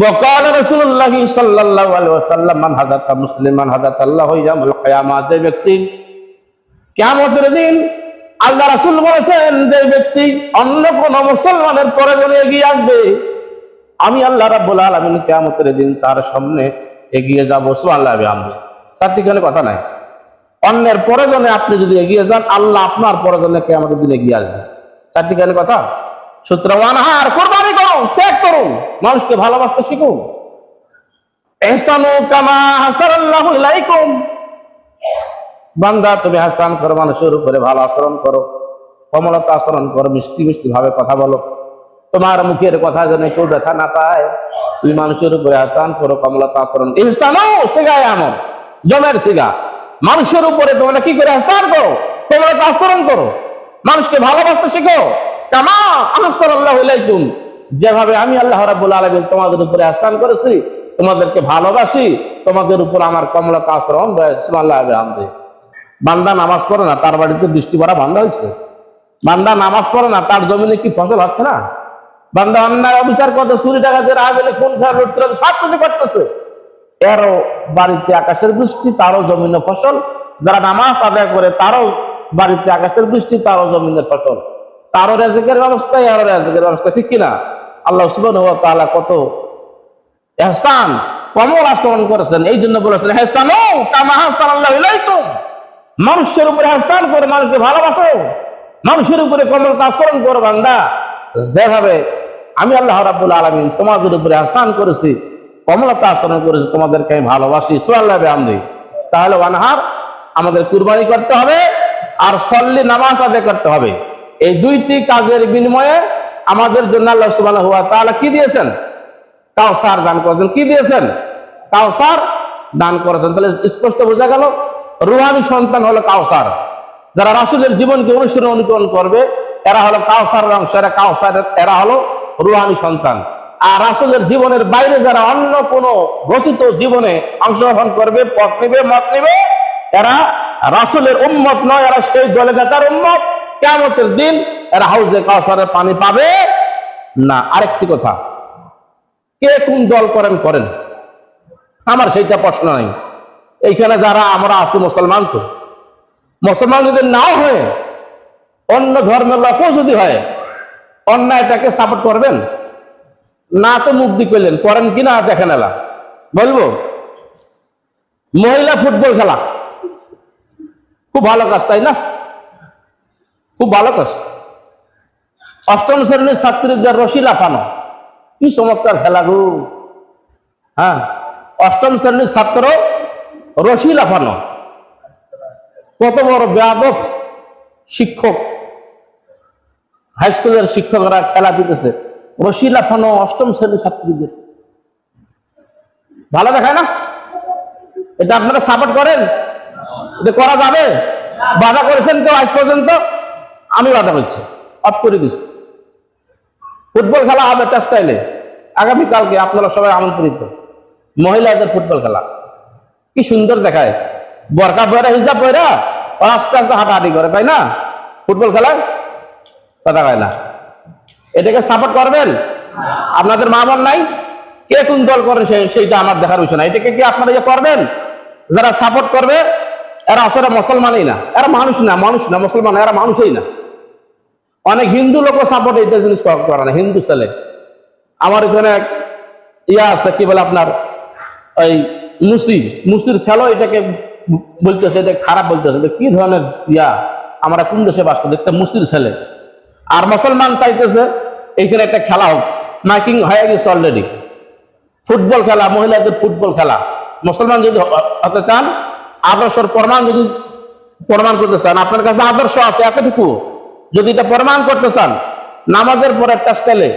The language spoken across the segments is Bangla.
وقال رسول الله صلى الله عليه وسلم من حزت مسلم من حزت الله يوم القيامة যে ব্যক্তি কিয়ামতের দিন আল্লাহ রাসূল বলেছেন যে ব্যক্তি অন্য কোন মুসলমানের পরে বলে এগিয়ে আসবে আমি আল্লাহ রাব্বুল আলামিন কিয়ামতের দিন তার সামনে এগিয়ে যাব সুবহানাল্লাহ বিহামদি চারটিখানে কথা নাই অন্যের প্রয়োজনে আপনি যদি এগিয়ে যান আল্লাহ আপনার প্রয়োজনে কিয়ামতের দিন এগিয়ে আসবে চারটিখানে কথা সুতরাং আনহার কোরবানি করুন ত্যাগ করুন, মানুষকে ভালোবাসতে শিখুন। এহসানু কামা হাসারাল্লাহু ইলাইকুম বান্দা, তুমি হাসান করো, মানুষের উপরে ভালো আচরণ করো, কমলতা আচরণ করো, মিষ্টি মিষ্টি ভাবে কথা বলো। তোমার মুখের কথা যেন কেউ ব্যথা না পায়, তুমি মানুষের উপরে হাসান করো, কমলতা আচরণ। ইহসানও সিগায় আমল জমের সিগা। মানুষের উপরে তোমরা কি করে হাসান করো, কমলতা আচরণ করো, মানুষকে ভালোবাসতে শিখো। যেভাবে আমি আল্লাহ রাব্বুল আলামিন তোমাদের উপরে আস্থান করেছি, তোমাদেরকে ভালোবাসি, তোমাদের উপর আমার কমলতা আচরণ রয়েছে। বান্দা নামাজ পড়ে না, তার বাড়িতে বৃষ্টি পড়া বান্দা হয়েছে। বান্দা নামাজ পড়ে না, তার জমিনে কি ফসল হচ্ছে না? বান্দা অন্যায় অবিচার করতে চুরি টাকা দিয়ে কোন খেয়াল লুটতে সব কিছু করতেছে। এরও বাড়িতে আকাশের বৃষ্টি, তারও জমিনে ফসল। যারা নামাজ আদায় করে, তারও বাড়িতে আকাশের বৃষ্টি, তারও জমিনের ফসল। তারও রেজেকের ব্যবস্থা এরও রেজেকের ব্যবস্থা, ঠিক কিনা? আল্লাহ সুবন তাআলা কত এহসান কমল আচরণ করেছেন এই জন্য বলেছেন হেস্তান ও কামা হাসান আল্লাহ ইলাইকুম। মানুষের উপরে হাসান করে মানুষকে ভালোবাসো, মানুষের উপরে কমল আচরণ করো বান্দা। যেভাবে আমি আল্লাহ রাব্বুল আলামিন তোমাদের উপরে হাসান করেছি কমলতা আচরণ করেছি, তোমাদেরকে আমি ভালোবাসি সোয়াল্লাহ আমদি তাহলে ওয়ানহার আমাদের কুরবানি করতে হবে, আর সল্লি নামাজ আদায় করতে হবে। এই দুইটি কাজের বিনিময়ে আমাদের জন্য আল্লাহ সুবহানাহু ওয়া তাআলা কি দিয়েছেন? কাউসার দান করেছেন। কি দিয়েছেন? কাউসার দান করেছেন। তাহলে স্পষ্ট বোঝা গেল, রুহানি সন্তান হলো কাউসার যারা রাসুলের জীবনকে অনুসরণ অনুকরণ করবে, এরা হলো কাউসারের অংশ, এরা কাউসার এরা হলো রুহানি সন্তান। আর রাসুলের জীবনের বাইরে যারা অন্য কোন ঘোষিত জীবনে অংশগ্রহণ করবে, পথ নিবে, মত নিবে, এরা রাসুলের উম্মত নয়, এরা সেই দলে নেতার উম্মত। কিয়ামতের দিন এরা হাউজে কাউসারের পানি পাবে না। আরেকটি কথা, কে কোন দল করেন করেন। আমার সেইটা প্রশ্ন নাই। এইখানে যারা, আমরা আছি মুসলমান তো। মুসলমান যদি নাও হয়, অন্য ধর্মের লোকও যদি হয় অন্যায়টাকে সাপোর্ট করবেন? না তো মুক্তি করলেন করেন কিনা দেখেন এলা বলব, মহিলা ফুটবল খেলা। খুব ভালো কাজ, তাই না? খুব ভালো কাজ অষ্টম শ্রেণির ছাত্রীদের রশি লাফানো। কি চমৎকার খেলা গো হ্যাঁ অষ্টম শ্রেণির ছাত্র রশি লাফানো। কত বড় ব্যাপক শিক্ষক। হাই স্কুলের শিক্ষকরা খেলা দিতেছে। রশি লাফানো অষ্টম শ্রেণির ছাত্রীদের। ভালো দেখায় না? এটা আপনারা সাপোর্ট করেন? এটা করা যাবে? বাধা করেছেন কেউ আজ পর্যন্ত? আমি বাধা করছি অফ করে দিচ্ছি। ফুটবল খেলা হবে স্টাইলে আগামীকালকে আপনারা সবাই আমন্ত্রিত। মহিলাদের ফুটবল খেলা। কি সুন্দর দেখায়। বরকা পয়রা হিসাব পয়রা আস্তে আস্তে হাঁটাহাঁটি করে, তাই না? ফুটবল খেলায় কথা কয় না। এটাকে সাপোর্ট করবেন? আপনাদের মা বোন নাই? কে কোন দল করেন সেই- সেইটা আমার দেখার বিষয় না। এটাকে কি আপনারা ইয়ে করবেন? যারা সাপোর্ট করবে, এরা আসলে মুসলমানই না। এরা মানুষ না মানুষ না, মুসলমান এরা মানুষই না। অনেক হিন্দু লোক সাপোর্ট এইটা জিনিস করে না, হিন্দু ছেলে। আমার এখানে এক ইয়া আছে, কি বলে আপনার? ওই মুসি, মুসির ছেলে এটাকে বলতেছে, এটা খারাপ বলতেছে। কি ধরনের ইয়া? আমরা কোন দেশে বাস করি? একটা মুসির ছেলে। আর মুসলমান চাইতেছে এইখানে একটা খেলা হোক। মাইকিং হয়ে গেছে অলরেডি ফুটবল খেলা, মহিলাদের ফুটবল খেলা। মুসলমান যদি হতে চান, আদর্শর প্রমাণ যদি প্রমাণ করতে চান, আপনার কাছে আদর্শ আছে এতটুকু। যদি এটা প্রমাণ করতে চান, নামাজের পর একটা স্টাইলে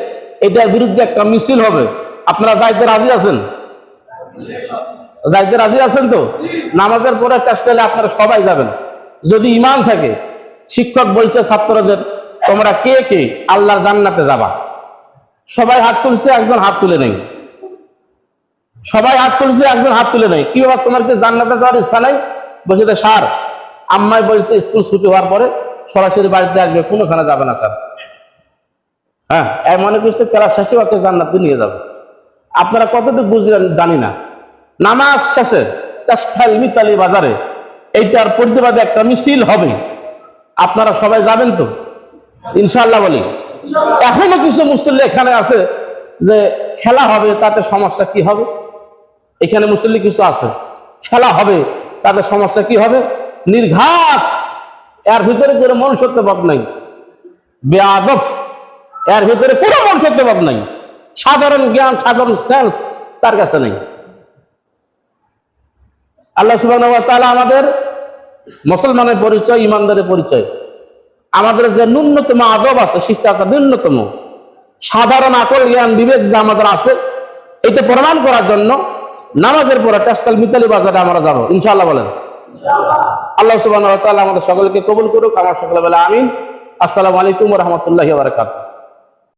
এটার বিরুদ্ধে একটা মিছিল হবে। আপনারা যাইতে রাজি আছেন? যাইতে রাজি আছেন তো? নামাজের পরে একটা স্টাইলে আপনারা সবাই যাবেন। যদি ইমান থাকে, শিক্ষক বলছে, ছাত্রদের, তোমরা কে কে? আল্লাহর জান্নাতে যাবা। সবাই হাত তুলছে, একজন হাত তুলে নেই। সবাই হাত তুলছে, একজন হাত তুলে নেই। কি বাবা তোমার কি জান্নাতে যাওয়ার ইচ্ছা নাই? বলছে যে, স্যার, আম্মাই বলছে, স্কুল ছুটি হওয়ার পরে সরাসরি বাড়িতে আসবে, কোনোখানে যাবে না, স্যার। হ্যাঁ এ মনে করছে ক্লাস শেষে ওকে জান্নাতে নিয়ে যাবে। আপনারা কতটুকু বুঝলেন জানি না। নামাজ শেষে টাস্টাইল মিতালি বাজারে এইটার প্রতিবাদে একটা মিছিল হবে। আপনারা সবাই যাবেন তো? ইনশাল্লাহ বলি। এখনও কিছু মুসল্লি এখানে আছে যে খেলা হবে, তাতে সমস্যা কি হবে? এখানে মুসল্লি কিছু আছে। খেলা হবে, তাতে সমস্যা কি হবে? নির্ঘাত এর ভিতরে কোনো মন সত্যবাদ নাই। বেআদব, এর ভিতরে কোনো মন সত্যবাদ নাই। সাধারণ জ্ঞান, সাধারণ সেন্স তার কাছে নেই। আল্লাহ সুবাহ আমাদের মুসলমানের পরিচয় ইমানদারের পরিচয়। আমাদের যে ন্যূনতম আদব আছে, শিষ্টাচার ন্যূনতম। সাধারণ আকল জ্ঞান, বিবেক যে আমাদের আছে, এটা প্রমাণ করার জন্য নামাজের পরে টেস্টাল মিতালি বাজারে আমরা যাব। ইনশাল্লাহ বলেন। আল্লাহ সুবাহ আমাদের সকলকে কবুল করুক আমার সকলে বলে আমিন। আসসালামু আলাইকুম রহমতুল্লাহ বারকাত